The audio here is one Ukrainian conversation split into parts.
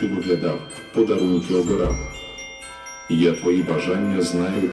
ти виглядав, подарунки обирав. Я твої бажання знаю.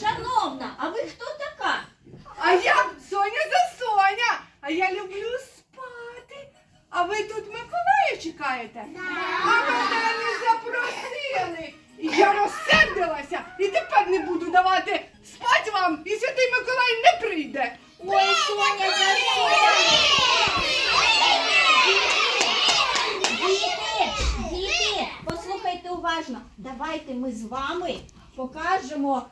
Шановна, а ви хто така? А я Соня за Соня, а я люблю спати. А ви тут Миколая чекаєте? Уважно. Давайте ми з вами покажемо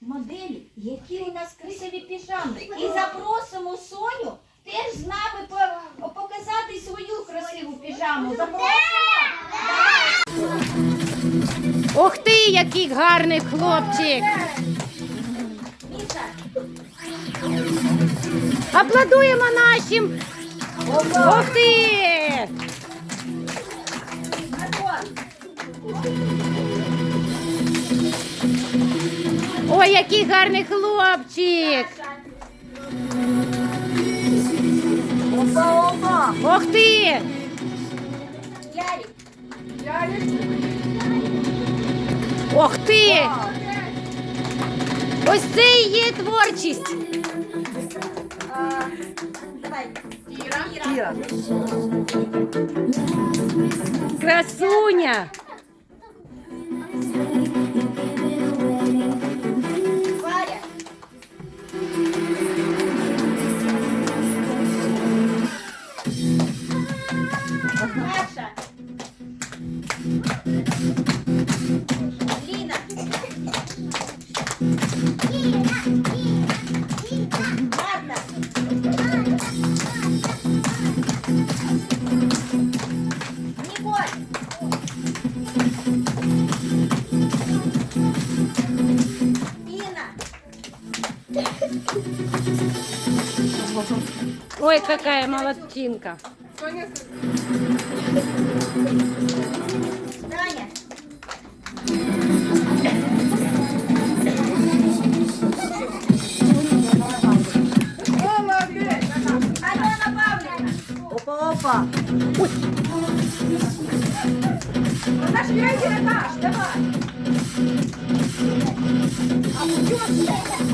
моделі, які у нас красиві піжами. І запросимо Соню теж з нами показати свою красиву піжаму. Запросимо? Ух ти, який гарний хлопчик! Аплодуємо нашим! Ух ти! Ой, який гарний хлопчик! Опа, опа. Ух ти! Ярик, Я Ух ти! Ось це і є творчість! давай. Кіра. Красуня! Ой, какая молодчинка! Соня Таня. молодець. Альона Павлівна. Опа, опа. Наш ядер наш, давай. Соня.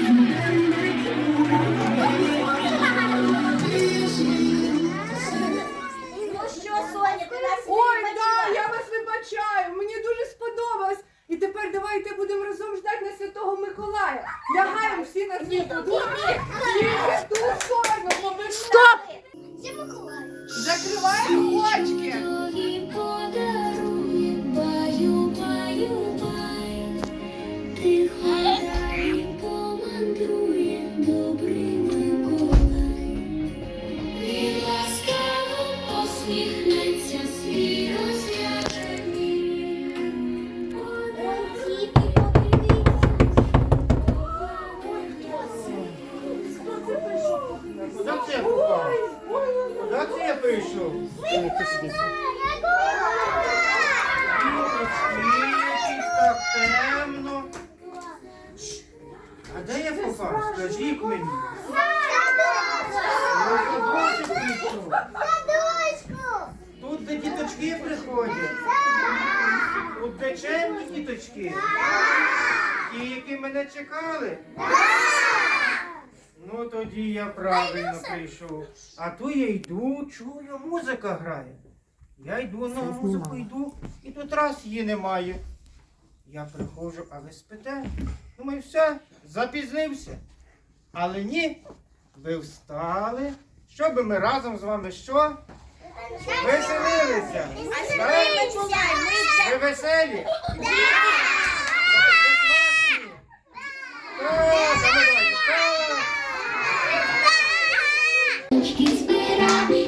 так темно. А де я попав? Скажіть мені. Прийшов. Тут де діточки приходять. Тут де чемні діточки. Ті, які мене чекали. Ну тоді я правильно прийшов. А то я йду, чую, музика грає. Я йду на музику, йду, і тут раз її немає. Я приходжу, а ви спите. Думаю, все, запізнився. Але ні, ви встали, щоб ми разом з вами що? Веселилися. Так? Ви веселі? Так, давайте, так.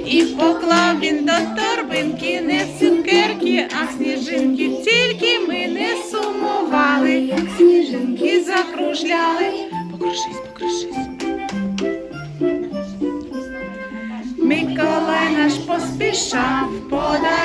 І поклав він до торбинки не цукерки, а сніжинки. Тільки ми не сумували, як сніжинки закружляли. Покрушись, покрушись. Миколай наш поспішав, подаруночки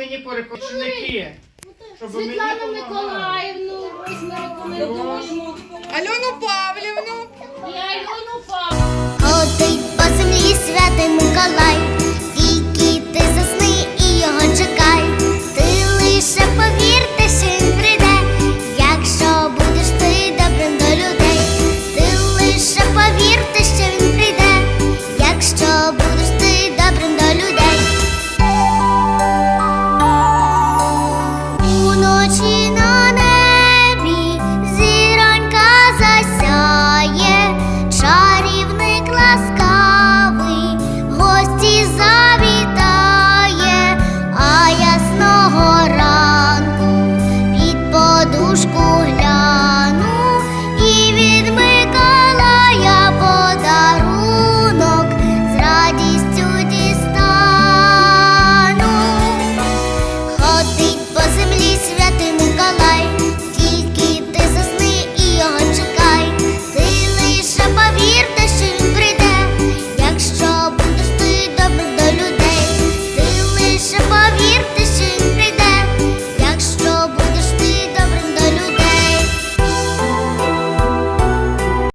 мені Світлану? Миколаївну ось ми рекомендуємо. Альону Павлівну. І Альону Павлівну. tem um casal.